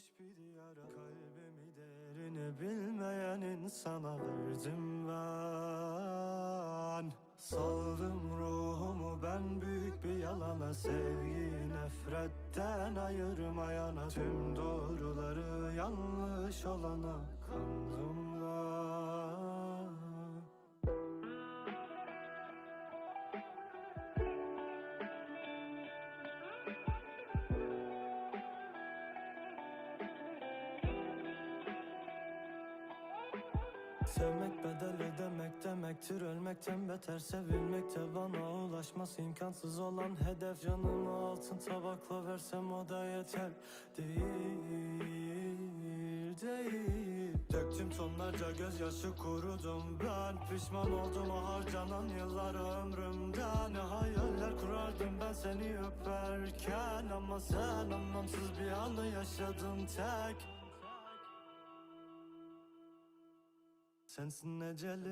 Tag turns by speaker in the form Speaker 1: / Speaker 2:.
Speaker 1: dış bir diyara Kalbimi değerini bilmeyen insana verdim ben. Saldım ruhumu ben büyük bir yalana Sevgiyi nefretten ayırmayana Tüm doğruları yanlış olana kandım Sevmek bedel ödemek demektir Ölmekten beter. Sevilmek de bana ulaşması imkansız olan hedef. Canımı altın tabakla versem o da yeter. Değil, değil. Döktüm tonlarca gözyaşı kurudum ben. Pişman oldum o harcanan yıllar ömrümden. Ne hayaller kurardım ben seni öperken. Ama sen anlamsız bir anı yaşadın tek Sensin eceli